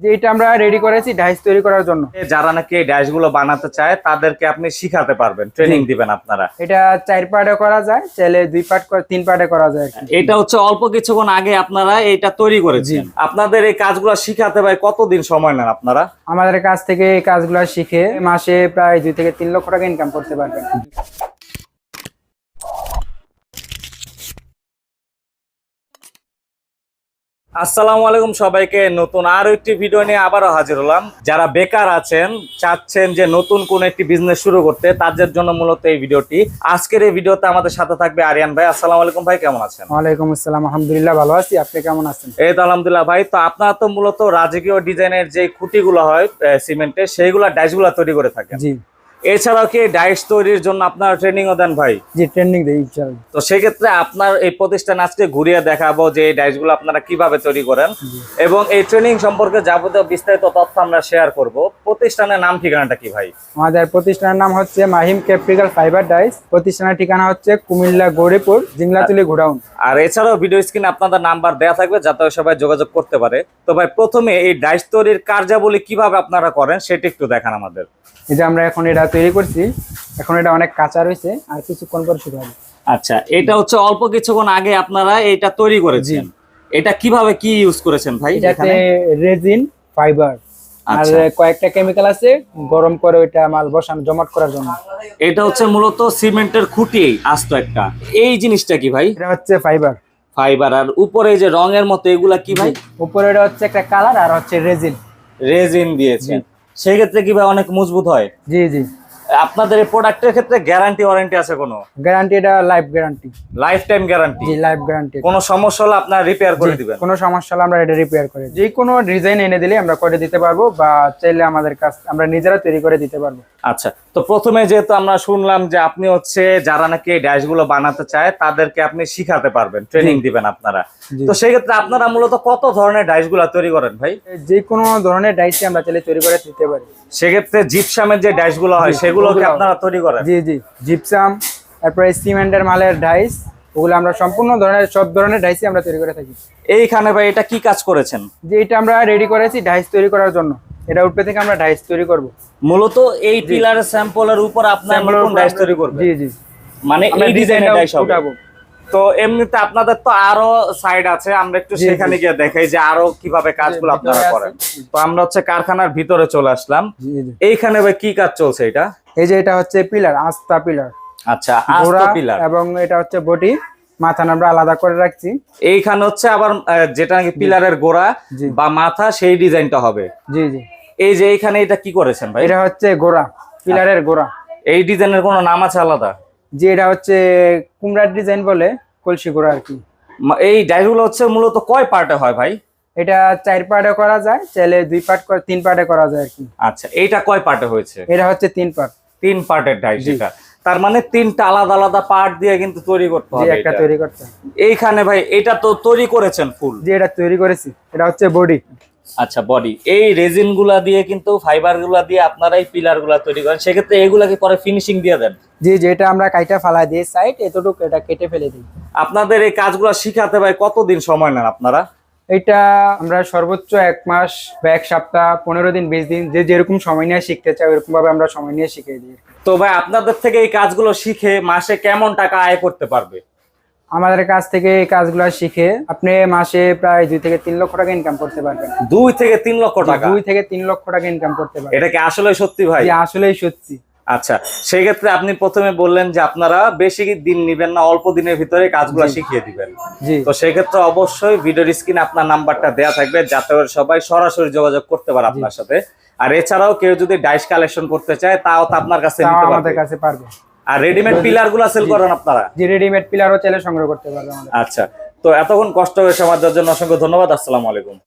যে এটা আমরা রেডি করেছি ডাইস তৈরি করার জন্য। যারা নাকি এই ড্যাশগুলো বানাতে চায় তাদেরকে আপনি শিখাতে পারবেন ট্রেনিং দিবেন আপনারা। এটা চার পার্টে করা যায় চাইলে দুই পার্ট করে তিন পার্টে করা যায় এটা হচ্ছে অল্প কিছুক্ষণ আগে আপনারা এটা তৈরি করেছেন। আপনাদের এই কাজগুলো শিখাতে ভাই কতদিন সময় নেন আপনারা? আমাদের কাছ থেকে এই কাজগুলো শিখে মাসে প্রায় দুই থেকে তিন লক্ষ টাকা ইনকাম করতে পারবেন। আসসালামু আলাইকুম সবাইকে। নতুন আরও একটি ভিডিও নিয়ে আবারও হাজির হলাম। যারা বেকার আছেন চাচ্ছেন যে নতুন কোন একটি বিজনেস শুরু করতে তাদের জন্য মূলত এই ভিডিওটি। আজকের এই ভিডিওতে আমাদের সাথে থাকবে আরিয়ান ভাই। আসসালামু আলাইকুম ভাই কেমন আছেন? ওয়ালাইকুম আসসালাম আলহামদুলিল্লাহ ভালো আছি। আপনি কেমন আছেন? এই তো আলহামদুলিল্লাহ ভাই। তো আপনারা তো মূলত রাজকীয় ডিজাইনের যে খুঁটিগুলো হয় সিমেন্টের সেইগুলা ডাইসগুলো তৈরি করে থাকেন। জি। এছাড়াও কি ডাইস তৈরির জন্য আপনারা ট্রেনিংও দেন ভাই? জি ট্রেনিং দেই ইনশাআল্লাহ। তো সেক্ষেত্রে আপনার এই প্রতিষ্ঠান আজকে ঘুরিয়ে দেখাবো যে এই ডাইসগুলো আপনারা কীভাবে তৈরি করেন। এবং এই ট্রেনিং সম্পর্কে যাবতীয় বিস্তারিত তথ্য আমরা শেয়ার করব। প্রতিষ্ঠানের নাম ঠিকানাটা কি ভাই? আমাদের প্রতিষ্ঠানের নাম হচ্ছে মাহিম ক্যাপ্রিক্যাল ফাইবার ডাইস। প্রতিষ্ঠানের ঠিকানা হচ্ছে কুমিল্লা গৌরীপুর জিংলাতুলি গোডাউন। আর এছাড়াও ভিডিও স্ক্রিনে আপনাদের নাম্বার দেওয়া থাকবে যাতে সবাই যোগাযোগ করতে পারে। তো ভাই প্রথমে এই ডাইস তৈরির কার্যাবলী কীভাবে আপনারা করেন সেটা একটু দেখান আমাদের। এই যে আমরা এখন এটা তৈরি করছি। এখন এটা অনেক কাঁচা রয়েছে আর কিছুক্ষণ পর শুরু হবে। আচ্ছা এটা হচ্ছে অল্প কিছুক্ষণ আগে আপনারা এটা তৈরি করেছেন। এটা কীভাবে কি ইউজ করেছেন ভাই এখানে? রেজিন ফাইবার আর আচ্ছা। কয়েকটা কেমিক্যাল আছে গরম করে ওইটা মাল বসানো জমাট করার জন্য। এটা হচ্ছে মূলত সিমেন্টের খুঁটি আস্ত একটা। এই জিনিসটা কি ভাই? এটা হচ্ছে ফাইবার ফাইবার আর উপরে যে রঙের মতো এগুলা কি ভাই? উপরে এটা হচ্ছে একটা কালার আর হচ্ছে রেজিন রেজিন দিয়েছেন। সেই ক্ষেত্রে কি ভাই অনেক মজবুত হয়? জি জি। আপনাদের এই প্রোডাক্টের ক্ষেত্রে গ্যারান্টি ওয়ারেন্টি আছে কোনো? গ্যারান্টি এটা life guarantee life time guarantee ji life guarantee কোনো সমস্যা হলে আপনারা রিপেয়ার করে দিবেন। কোনো সমস্যা হলে আমরা এটা রিপেয়ার করে যে কোনো ডিজাইন এনে দিলে আমরা করে দিতে পারব বা চাইলে আমাদের কাছ আমরা নিজেরা তৈরি করে দিতে পারব। আচ্ছা তো প্রথমে যেহেতু আমরা শুনলাম যে আপনি হচ্ছে যারা নাকি এই ড্যাশগুলো বানাতে চায় তাদেরকে আপনি শিখাতে পারবেন ট্রেনিং দিবেন আপনারা। তো সেই ক্ষেত্রে আপনারা মূলত কত ধরনের ডাইসগুলা তৈরি করেন ভাই? যে কোনো ধরনের ডাইসই আমরা চাইলে তৈরি করে দিতে পারি। সেক্ষেত্রে জিপসামের যে ডাইসগুলো হয় সেগুলো কি ওগুলো- আপনারা তৈরি করেন। জি জি। জিপসাম তারপরে সিমেন্টের মালের ডাইস ওগুলো আমরা সম্পূর্ণ ধরনের সব ধরনের ডাইসই আমরা তৈরি করে থাকি। এইখানে ভাই এটা কি কাজ করেছেন? যে এটা আমরা রেডি করেছি ডাইস তৈরি করার জন্য। এটা থেকে আমরা ডাইস তৈরি করব। মূলত এই পিলারের স্যাম্পলের উপর আপনার নতুন ডাইস তৈরি করবেন। জি জি। মানে আমরা এই ডিজাইনের ডাইস হবে। তো এমনিতে আপনাদের তো আরও সাইড আছে আমরা একটু সেখানে গিয়ে দেখাই যে আরও কীভাবে কাজগুলো আপনারা করেন। তো আমরা হচ্ছে কারখানার ভিতরে চলে আসলাম। এইখানে ভাই কি কাজ চলছে এটা? এই যে এটা হচ্ছে পিলার আস্তা পিলার। আচ্ছা আস্ত পিলার। এবং এটা হচ্ছে বডি মাথা আমরা আলাদা করে রাখছি। এইখানে হচ্ছে আবার যেটা নাকি পিলারের গোড়া বা মাথা সেই ডিজাইনটা হবে। জি জি। এই যে এইখানে এটা কি করেছেন ভাই? এটা হচ্ছে গোড়া পিলারের গোড়া। এই ডিজাইনের কোনো নাম আছে আলাদা? যে এটা হচ্ছে কুমড়ার ডিজাইন বলে কলসি গোড়া আর কি। এই ডাইগুলো হচ্ছে মূলত কয় পার্টে হয় ভাই? এটা চার পার্টে করা যায় চাইলে দুই পার্ট করে তিন পার্টে করা যায় আর কি। আচ্ছা এইটা কয় পার্টে হয়েছে? এটা হচ্ছে তিন পার্ট। তিন পার্টের ডাই জি। সেটা। তার মানে তিনটা আলাদা আলাদা পার্ট দিয়ে কিন্তু তৈরি করতে হবে একটা এটা। তৈরি করতে এইখানে ভাই এটা তো তৈরি করেছেন ফুল যে এটা তৈরি করেছি। এটা হচ্ছে বডি আচ্ছা বডি এই রেজিনগুলা দিয়ে কিন্তু ফাইবারগুলা দিয়ে আপনারা এই পিলারগুলা তৈরি করেন। সেক্ষেত্রে এগুলাকে পরে ফিনিশিং দিয়ে দেন? যে যেটা আমরা কাইটা ফালাই দিয়ে সাইড এতটুকু এটা কেটে ফেলে দিই। আপনাদের এই কাজগুলো শিখাতে ভাই কতদিন সময় নেন আপনারা? এটা আমরা সর্বোচ্চ এক মাস বা এক সপ্তাহ পনেরো দিন বিশ দিন যে যেরকম সময় নিয়ে শিখতে চাই ওরকম ভাবে আমরা সময় নিয়ে শিখিয়ে দিই। তো ভাই আপনাদের থেকে এই কাজগুলো শিখে মাসে কেমন টাকা আয় করতে পারবে? আমাদের কাছ থেকে এই কাজগুলো শিখে আপনি মাসে প্রায় দুই থেকে তিন লক্ষ টাকা ইনকাম করতে পারবেন। দুই থেকে তিন লক্ষ টাকা? দুই থেকে তিন লক্ষ টাকা ইনকাম করতে পারবেন। এটা কি আসলে সত্যি ভাই? আসলেই সত্যি। আচ্ছা সেই ক্ষেত্রে আপনি প্রথমে বললেন যে আপনারা বেশি দিন নিবেন না অল্প দিনের ভিতরে কাজগুলো শিখিয়ে দিবেন। তো সেই ক্ষেত্রে অবশ্যই ভিডিওর স্ক্রিনে আপনার নাম্বারটা দেয়া থাকবে যাতে করে সবাই সরাসরি যোগাযোগ করতে পারে আপনার সাথে। আর এছাড়াও কেউ যদি ডাইস কালেকশন করতে চায় তাও তো আপনার কাছে নিতে আমাদের কাছে পারবে। আর রেডিমেড পিলারগুলা সেল করেন আপনারা। যে রেডিমেড পিলারও চাইলে সংগ্রহ করতে পারবে আমাদের। আচ্ছা তো এতক্ষণ কষ্ট হয়ে সময় দেওয়ার জন্য অসংখ্য ধন্যবাদ আসসালামু আলাইকুম।